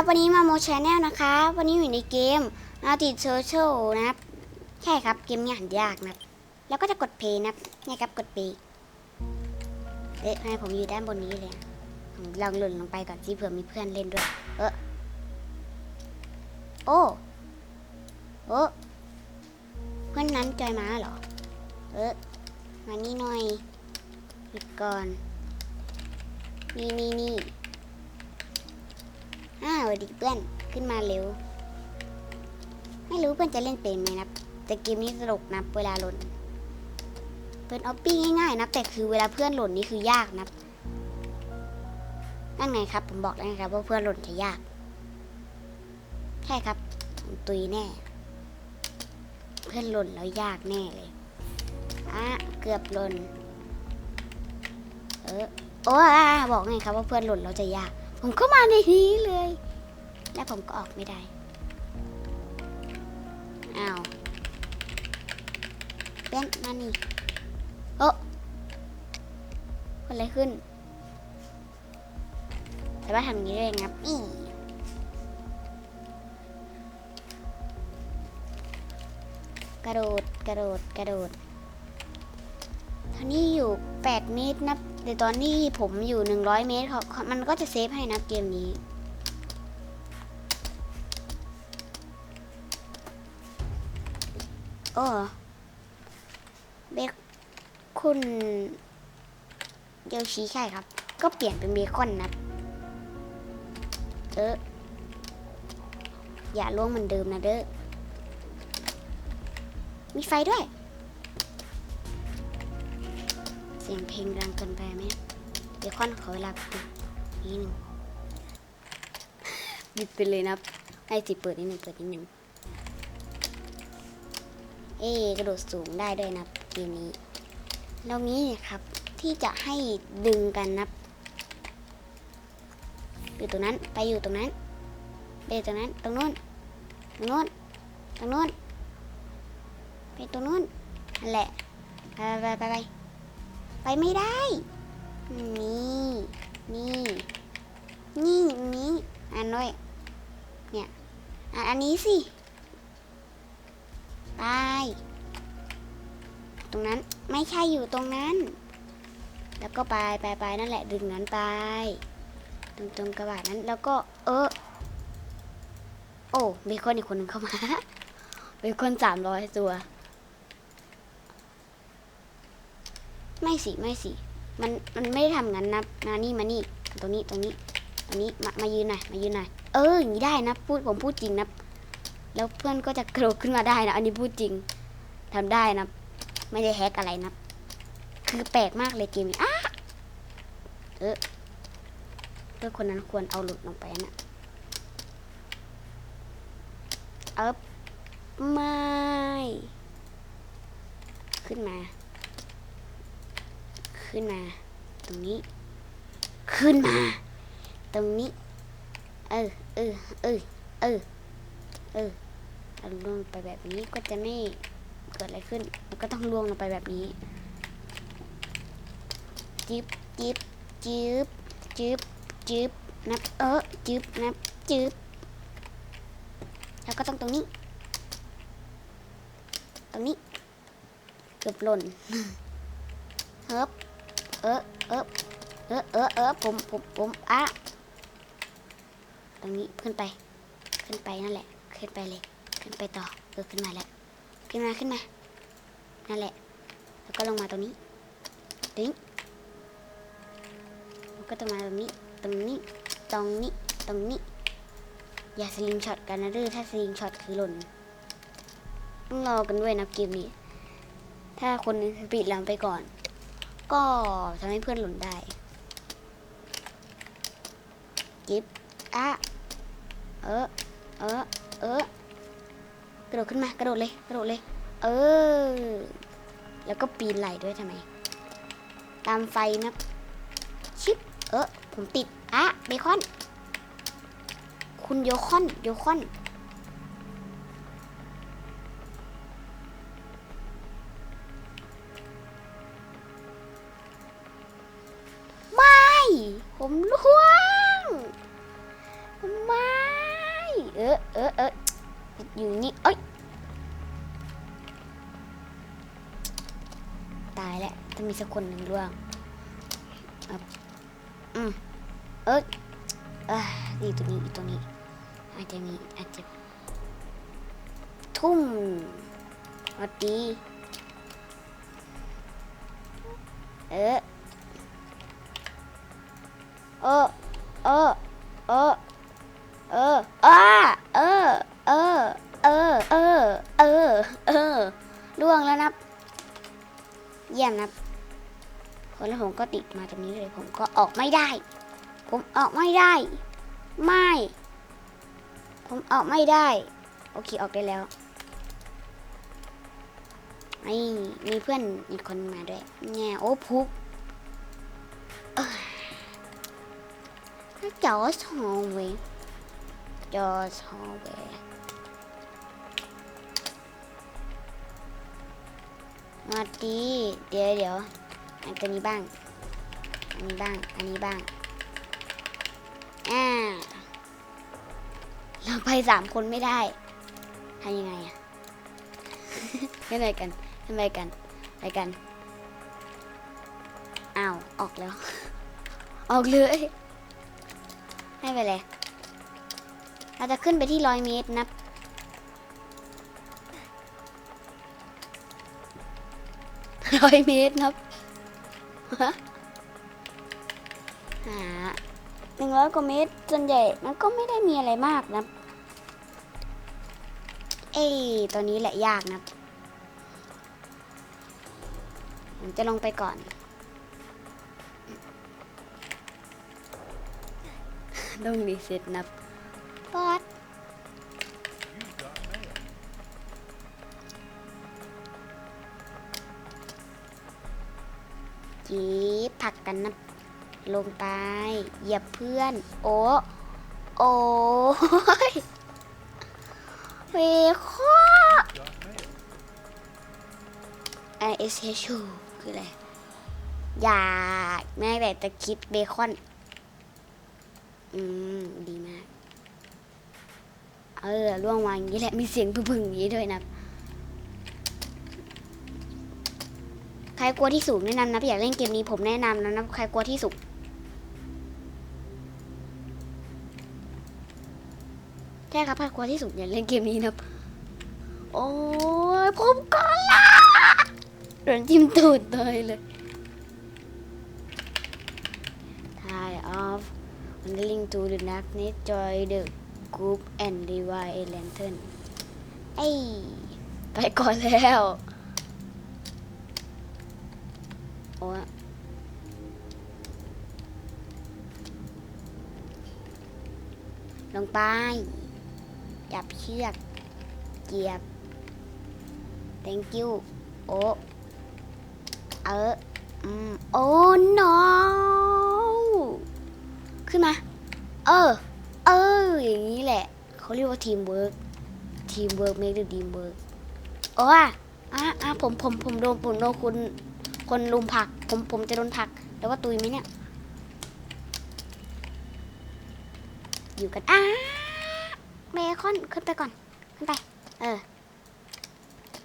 บวันนี้มาโมชแนลนะคะ วันนี้อยู่ในเกมนาติโซเชียลนะครับใช่ครับเกมนี้หันยากนะครับ แล้วก็จะกดเพย์นะครับนี่ครับกดเพย์เอ๊ะทำไมผมอยู่ด้านบนนี้เลยผมลองหล่นลงไปก่อนสิเผื่อมีเพื่อนเล่นด้วย เออโอ้โอ้เพื่อนนั้นจอยมาเหรอ เออมานี่หน่อยหยุดก่อน นี่นี่นี่ อ้าวสวัสดีเพื่อนขึ้นมาเร็ว ไม่รู้เพื่อนจะเล่นเป็นไหมนะแต่เกมนี้สนุกนะเวลาหล่นเป็นออปปี้ง่ายๆนะแต่คือเวลาเพื่อนหล่นนี่คือยากนะนั่นไงครับ ผมบอกแล้วนะครับว่าเพื่อนหล่นจะยาก ใช่ครับตุยแน่ เพื่อนหล่นแล้วยากแน่เลยอะเกือบหล่นเออโอ้บอกไงครับว่าเพื่อนหล่นแล้วจะยาก ผมเข้ามาในนี้เลย และผมก็ออกไม่ได้ อ้าวเป็นมานี่โอ้เกิดอะไรขึ้นแต่ว่าทำอย่างนี้ได้ไงครับอีกระโดด กระโดด กระโดดตอนนี้อยู่ 8 เมตรนะ แต่ตอนนี้ผมอยู่ 100 เมตรเขามันก็จะเซฟให้นะเกมนี้ โอ้เบคคุณเดลชีใช่ครับ ก็เปลี่ยนเป็นเบคอนนะเอออย่าล่วงเหมือนเดิมนะเด้อมีไฟด้วย สียงเพลงดังเกินไปไหมเบคอนขอเวลาปิดนิดนึงปิดไปเลยนะไอ้สิเปิดนิดนึงเปิดนิดนึงเอ๊ะกระโดดสูงได้ด้วยนะเกมนี้แล้วนี้เนี่ยครับที่จะให้ดึงกันนะอยู่ตรงนั้นไปอยู่ตรงนั้นไปตรงนั้นตรงนู้นตรงนู้นตรงนู้นไปตรงนู้นนั่นแหละไปไปไปไป ไปไม่ได้ นี่ นี่ นี่นี่อันด้วยเนี่ยอันนี้สิไปตรงนั้นไม่ใช่อยู่ตรงนั้น แล้วก็ไปไปไปนั่นแหละดึงนั้นไป ตรงตรงกระบะนั้นแล้วก็ เออ โอ้เบคอนอีกคนหนึ่งเข้ามาเบคอนสามร้อยตัว ไม่สิไม่สิ มันมันไม่ได้ทำงั้นนะมานี่มานี่ ตรงนี้ตรงนี้ตรงนี้มามายืนหน่อยมายืนหน่อยเอออย่างนี้ได้นะพูดผมพูดจริงนะแล้วเพื่อนก็จะโกระโดดขึ้นมาได้นะอันนี้พูดจริงทำได้นะไม่ได้แฮกอะไรนะคือแปลกมากเลยเกมนี้อ้าเออเพื่อนคนนั้นควรเอาหลุดลงไปนะเอ๊บไม่ ขึ้นมา ขึ้นมา ตรงนี้ ขึ้นมา ตรงนี้ เออเออเออเออเออเราล่วงไปแบบนี้ก็จะไม่เกิดอะไรขึ้นมันก็ต้องล่วงลงไปแบบนี้จิบจิบจิบจิบจิบนับเออจิบนับจิบแล้วก็ต้องตรงนี้ ตรงนี้ เกือบหล่นเฮิบ ออเออเออเออเออผมผมผมอะตรงนี้ขึ้นไป ขึ้นไปนั่นแหละ ขึ้นไปเลย ขึ้นไปต่อ เออขึ้นมาแล้ว ขึ้นมาขึ้นมา นั่นแหละ แล้วก็ลงมาตรงนี้ตรงนี้แล้วก็ต้องมาตรงนี้ ตรงนี้ ตรงนี้ ตรงนี้ อย่าสลิงช็อตกันนะเด้อถ้าสลิงช็อตคือหล่น ต้องรอกันด้วยนะเกมนี้ ถ้าคนสปีดลังไปก่อน ก็ทำให้เพื่อนหล่นได้กิบอะเออ เออ เออกระโดดขึ้นมากระโดดเลยกระโดดเลย เออ แล้วก็ปีนไหลด้วยทำไม ตามไฟนะชิปเออผมติด อะเบคอน คุณโยคอนโยคอน เออเออเอออยู่นี่เอ้ยตายแล้วต้องมีสักคนหนึ่งร่วงอืมเอ้ยอ้ยนี่ตัวนี้อีตัวนี้ อาจจะมีอาจจะทุ่มสวัสดีเออเออเออเออ อออ้าเออ เออ เออ เออ เออ เออล่วงแล้วนับเยี่ยมนะคนแล้วผมก็ติดมาตรงนี้เลยผมก็ออกไม่ได้ ผมออกไม่ได้ ไม่ ผมออกไม่ได้ โอเคออกได้แล้วไอ้มีเพื่อนอีกคนมาด้วยแง่โอ้พุกจอสฮ อลเวย์จอสฮอลเวย์มาดีเดี๋ยวเดี๋ยวอันนี้บ้าง อันนี้บ้าง อันนี้บ้างอ่าเราไปสามคนไม่ได้ทำยังไงอะขึ้ไปกันขึ้ไปกันไปกันอ้าวออกแล้ว ออกเลยไม่เป็นไร เราจะขึ้นไปที่ร้อยเมตรนับร้อยเมตรนับฮะหาหนึ่งร้อยกว่าเมตรส่วนใหญ่มันก็ไม่ได้มีอะไรมากนะ เอ้ตัวนี้แหละยากนะผมจะลงไปก่อน ต้องรีเซ็ตนับีผักกันนะลงไป เหยียบเพื่อน โอ้โอ้ยเวคอไอเอสเฮชูคืออะไร อยากแม่แต่จะคิดเบคอน อืม ดีมาก เออล่วงวางอย่างนี้แหละ มีเสียงพึ่งๆอย่างนี้ด้วยนะ ใครกลัวที่สูงแนะนำนะอยากเล่นเกมนี้ผมแนะนำนะนะใครกลัวที่สูงใช่ครับใครกลัวที่สูงอย่าเล่นเกมนี้นะโอ้ยผมก็ละโดนจิ้มตูดเลยเลย Tie off Wandering to the darkness Join the group and revive a lantern เอ้ยไปก่อนแล้ว โอ้ลงไป จับเชือก เกียบ thank you โอเอออืมโอ้ no ขึ้นมา เออ เออ อย่างนี้แหละ เขาเรียกว่าทีมเวิร์กทีมเวิร์ก make the team work โอ้อะอะอะผมผมผมโดนผมโดนคุณคนลุมผัก ผมผมจะโดนผักแล้วว่าตุยไหมเนี่ย อยู่กันอ้าเบคอนขึ้นไปก่อน ขึ้นไป เออ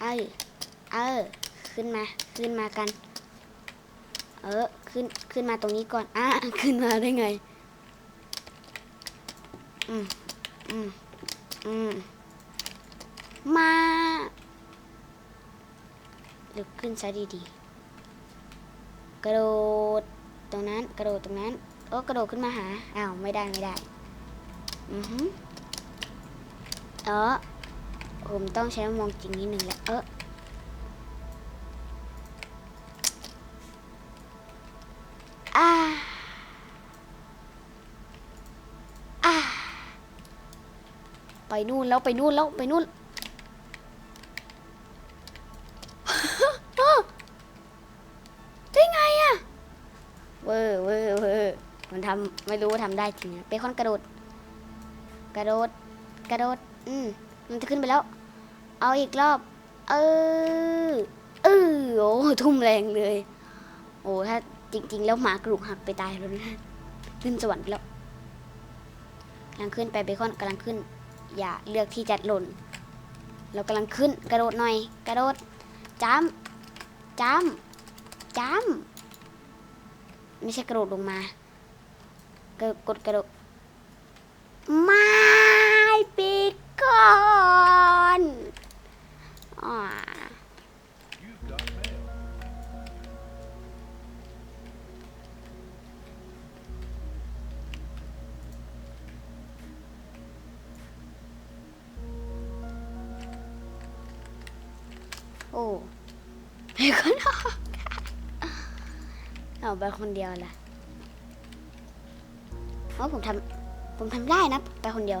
เออเออ ขึ้นมา ขึ้นมากัน เออ ขึ้น ขึ้นมาตรงนี้ก่อนอะขึ้นมาได้ไง อืม อืม อืม มา ลุกขึ้นซะดีๆ กระโดดตรงนั้นกระโดดตรงนั้นโอ้กระโดดขึ้นมาหาอ้าวไม่ได้ไม่ได้อือฮึเออผมต้องใช้มองจริงนิดหนึ่งแหละเอออ่าอ่าไปนู่นแล้วไปนู่นแล้วไปนู่น ทำไม่รู้ว่าทำได้จริงเบคอนกระโดด กระโดด กระโดด อืมมันจะขึ้นไปแล้ว เอาอีกรอบ เออเออโอ้ทุ่มแรงเลย โอ้ถ้าจริง ๆ แล้วหมากระดูกหักไปตายแล้วนะขึ้นสวรรค์ไปแล้วกำลังขึ้นไปเบคอนกำลังขึ้น อย่าเลือกที่จะหล่น เรากำลังขึ้นกระโดดหน่อย กระโดดจ้ำจ้ำจ้ำไม่ใช่กระโดดลงมา กระกดกระโดดไม่ปีก่อนอ่าโอ้ไปคนออกเอาไปคนเดียวล่ะ ราะผมทำผมทำได้นะ ไปคนเดียว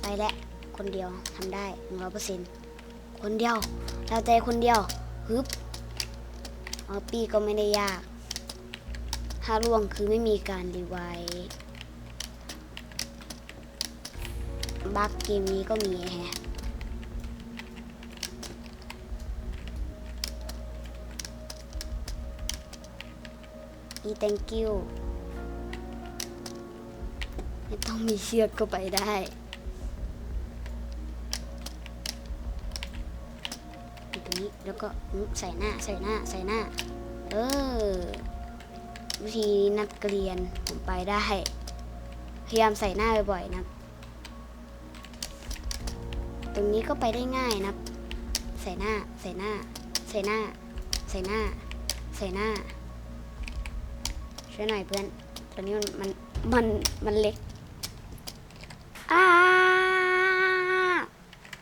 ไปแล้วคนเดียวทำได้หนึ่งร้อยเปอร์เซ็นต์คนเดียวเราใจคนเดียวฮึบออปีก็ไม่ได้ยากถ้าล่วงคือไม่มีการรีไวท์บั๊กเกมนี้ก็มีแฮะ อี thank you ไม่ต้องมีเชือกก็ไปได้ตรงนี้แล้วก็ใส่หน้าใส่หน้าใส่หน้า เออ วิธีนักเรียนผมไปได้ พยายามใส่หน้าบ่อยๆนะ ตรงนี้ก็ไปได้ง่ายนะ ใส่หน้าใส่หน้า ใส่หน้า ใส่หน้า ใส่หน้า ช่วยหน่อยเพื่อนตอนนี้มันมันมันมันเล็กอ้า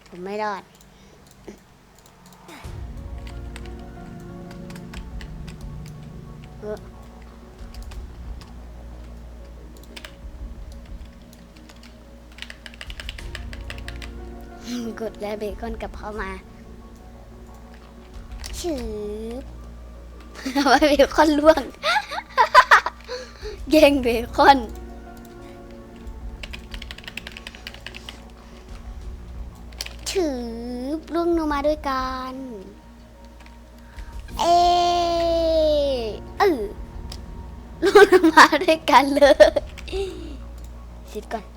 ผมไม่รอดเออกดแล้วเบคอนกลับเข้ามาชืบเอาเบคอนล่วง แย่งเบคอน ถือล่วงลงมาด้วยกัน เอเออล่วงลงมาด้วยกันเลยซิดก่อน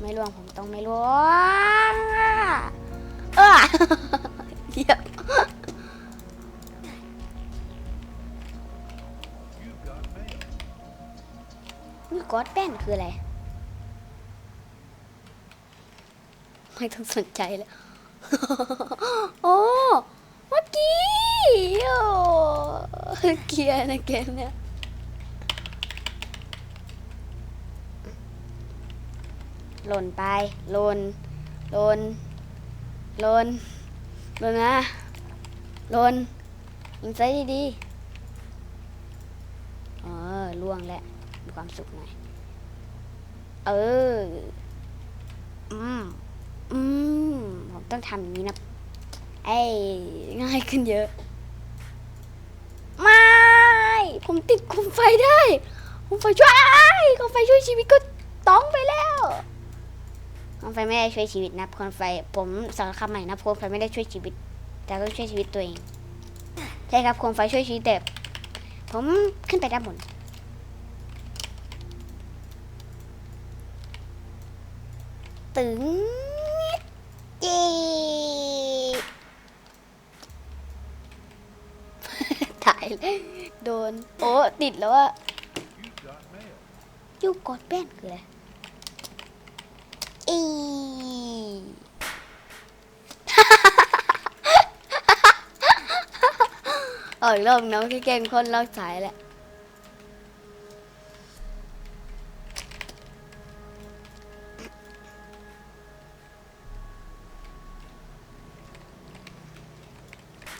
ไม่ล่วงผมต้องไม่ล่วงเออเดี๋ยมนี่กอดแป้นคืออะไร ไม่ต้องสนใจเลยโอ้เมื่อกี้โอ้เกียร์นะเกมเนี่ย หล่นไปหล่นหล่นหล่นหล่นนะหล่นยิงไซส์ดีเออล่วงแล้วมีความสุขหน่อยเอออืมอืมผมต้องทำอย่างนี้นะเอ้ง่ายขึ้นเยอะ ไม่ ผมติดคุมไฟได้คุมไฟช่วยคุมไฟช่วยชีวิตก็ต้องไปแล้ว คุมไฟไม่ได้ช่วยชีวิตนะคุมไฟผมสอนคำใหม่นะคุมไฟไม่ได้ช่วยชีวิต แต่ก็ช่วยชีวิตตัวเอง ใช่ครับคุมไฟช่วยชีวิตแต่ผมขึ้นไปด้านบนตึงจีถ่ายโดน โอ้ ติดแล้วอะยูกอดแป้นคืออะไร อีเออลองน้องแค่แกล้งคนลอกสายแหละ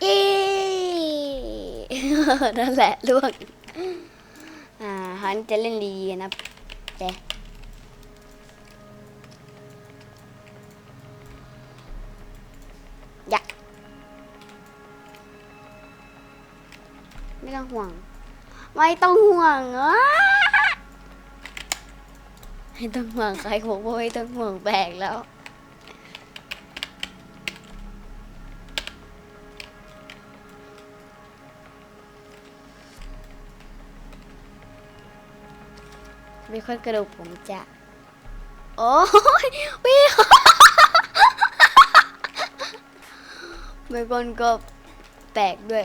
อีนั่นแหละล่วง อ่าฮันจะเล่นดีนะแต่ ต้องห่วง ไม่ต้องห่วงไม่ต้องห่วงใครผมไม่ต้องห่วงแบกแล้วมีคนกระดูกผมจะ โอ้ยวิ่ไม่คนก็แตกด้วย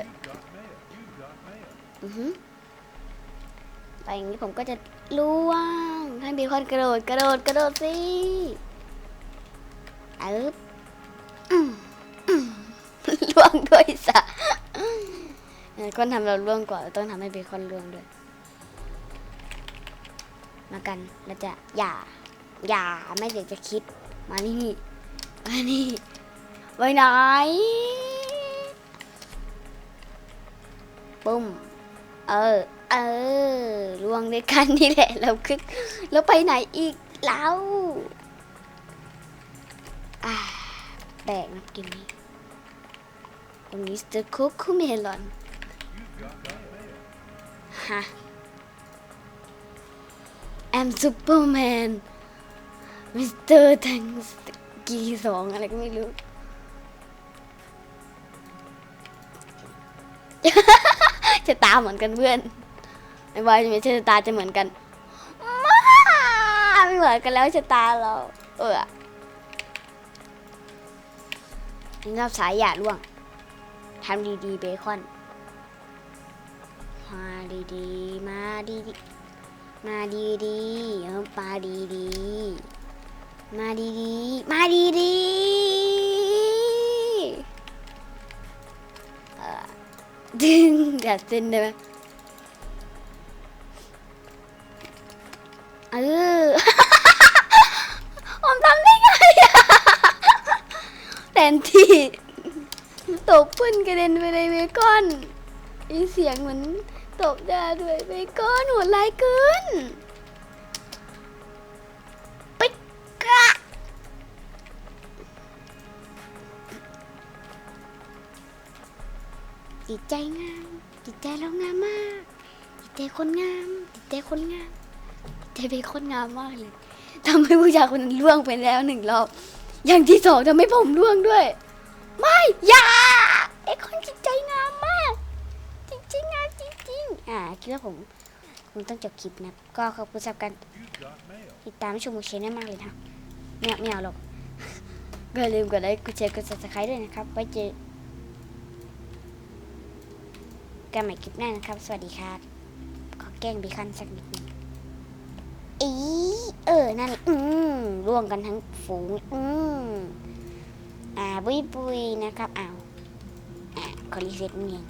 ไปอย่างนี้ผมก็จะล่วงให้เบคอนกระโดดกระโดดกระโดดสิอึ๊บล่วงด้วยสะเออคนทำเราล่วงก่อนเราต้องทำให้เบคอนล่วงด้วย มากันเราจะอย่า อย่าไม่เดี๋ยวจะคิด มานี่มานี่ไว้ไหนปุ้ม ออ เออล่วงด้วยกันนี่แหละ เราขึ้นแล้วไปไหนอีกแล้วอ่าแปลกนะกมนี้ตรงนี้สเตอร์คุกคูเมลอน You got mail. ฮะ I'm Superman มิสเตอร์ทังกีสองอะไรก็ไม่รู้ จะตาเหมือนกันเพื่อนไม่ว่าจะม่ใช่ชะตาจะเหมือนกันมาไม่เหมือนกันแล้วชะตาเรา เออนี่เราสายหยาดล่วงทำดีๆเบคอน มาดีๆ มาดีๆ มาดีๆเออมาดีๆ มาดีๆ มาดีๆ ดึงอย่เต้นได้ไหมเออ ผมทำได้ไงอะแทนที่ตกพื้นกระเด็นไปเลยเบคอนมีเสียงเหมือนตกดาด้วยเบคอนหัวลายเกิน จิตใจงาม จิตใจเรางามมาก จิตใจคนงาม จิตใจคนงาม จิตใจเป็นคนงามมากเลยทำให้ผู้ชายคนนั้นล่วงไปแล้วหนึ่งรอบ อย่างที่สองทำให้ผมล่วงด้วย ไม่อย่าไอ้คนจิตใจงามมาก จริงๆงานจริงๆ อ่าคิดว่าผมคงต้องจบคลิปนะ ก็ขอบคุณสำหรับการติดตามชมมูเชนได้มากเลยนะไม่เอาไม่เอาหรอกก็อย่าลืมกดไลค์กดแชร์กด subscribe ด้วยนะครับ ไว้เจอ กันใหม่คลิปหน้านะครับ สวัสดีครับ ขอแกล้งบีคันสักนิดนึงอีเออ นั่น อืมร่วงกันทั้งฝูง อืมอ่า บุยบุยนะครับอ้าวอ่าขอรีเซ็ตนิดนึง